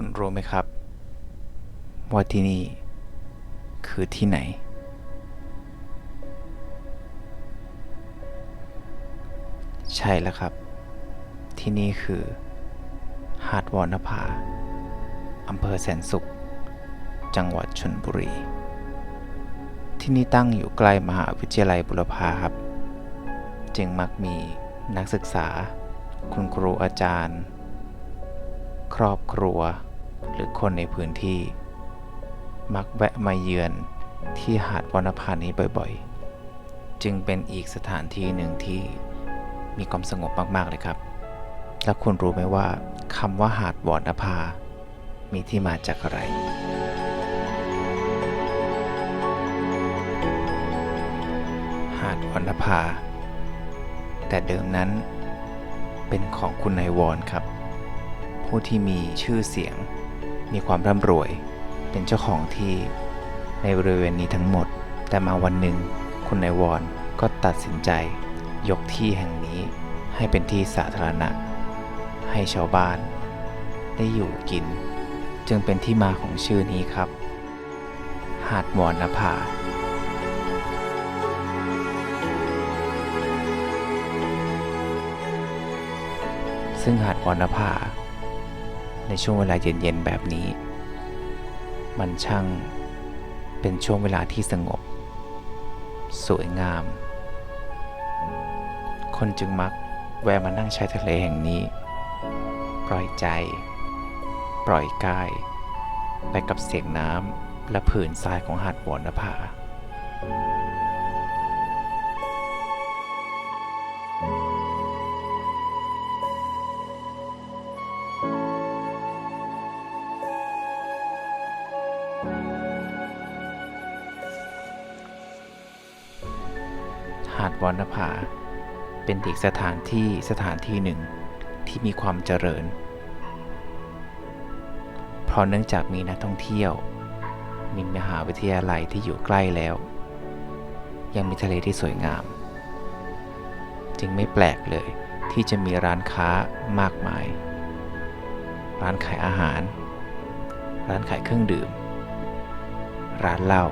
คุณรู้ไหมครับ ว่าที่นี่คือที่ไหน ใช่แล้วครับ ที่นี่คือหาดวอนภาอำเภอแสนสุข จังหวัดชนบุรี ที่นี่ตั้งอยู่ใกล้มหาวิทยาลัยบุรพาครับ จึงมักมีนักศึกษา คุณครูอาจารย์ ครอบครัว หรือคนในพื้นที่ มักแวะมาเยือนที่หาดวรรณภานี้บ่อยๆ จึงเป็นอีกสถานที่หนึ่งที่มีความสงบมากๆเลยครับ แล้วคุณรู้ไหมว่าคำว่าหาดวรรณภา มีที่มาจากอะไร หาดวรรณภา แต่เดิมนั้นเป็นของคุณนายวรครับ ผู้ที่มีชื่อเสียง มีความร่ำรวย เป็นเจ้าของที่ ในบริเวณนี้ทั้งหมด แต่มาวันหนึ่ง คุณนายวรก็ตัดสินใจ ยกที่แห่งนี้ให้เป็นที่สาธารณะ ให้ชาวบ้าน ได้อยู่กิน จึงเป็นที่มาของชื่อนี้ครับ หาดวรณภาซึ่งหาดวรรณภา ในช่วงเวลาเย็นๆแบบนี้ มันช่างเป็นช่วงเวลาที่สงบ สวยงาม คนจึงมักแวะมานั่งชายทะเลแห่งนี้ ปล่อยใจ ปล่อยกาย ไปกับเสียงน้ำและผืนทรายของหาดวรรณภา หาดวรรณภา เป็นอีกสถานที่สถานที่หนึ่งที่มีความเจริญ เพราะเนื่องจากมีนักท่องเที่ยว มีมหาวิทยาลัยที่อยู่ใกล้แล้ว ยังมีทะเลที่สวยงาม จึงไม่แปลกเลยที่จะมีร้านค้ามากมาย ร้านขายอาหาร ร้านขายเครื่องดื่ม ร้านเหล้า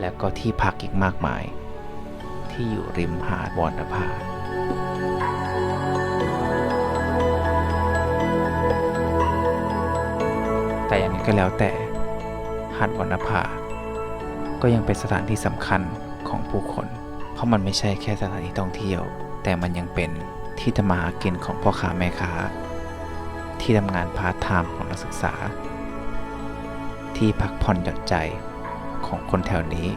และก็ที่พักอีกมากมาย ที่อยู่ริมหาดวรรณภาแต่อย่างนี้ก็แล้วแต่หาดวรรณภาก็ยังเป็นสถานที่สำคัญของผู้คน เพราะมันไม่ใช่แค่สถานที่ท่องเที่ยว แต่มันยังเป็นที่ทำมาหากินของพ่อค้าแม่ค้า ที่ทำงานพาร์ทไทม์ของนักศึกษา ที่พักผ่อนหย่อนใจ ของคนแถวนี้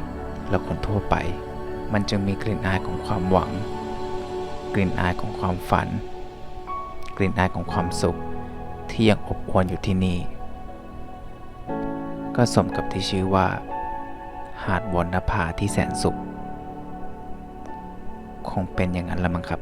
และคนทั่วไป มันจึงมีกลิ่นอายของความหวัง กลิ่นอายของความฝัน กลิ่นอายของความสุข ที่ยังอบอวลอยู่ที่นี่ ก็สมกับที่ชื่อว่า หาดวรรณภาที่แสนสุข คงเป็นอย่างนั้นละมั้งครับ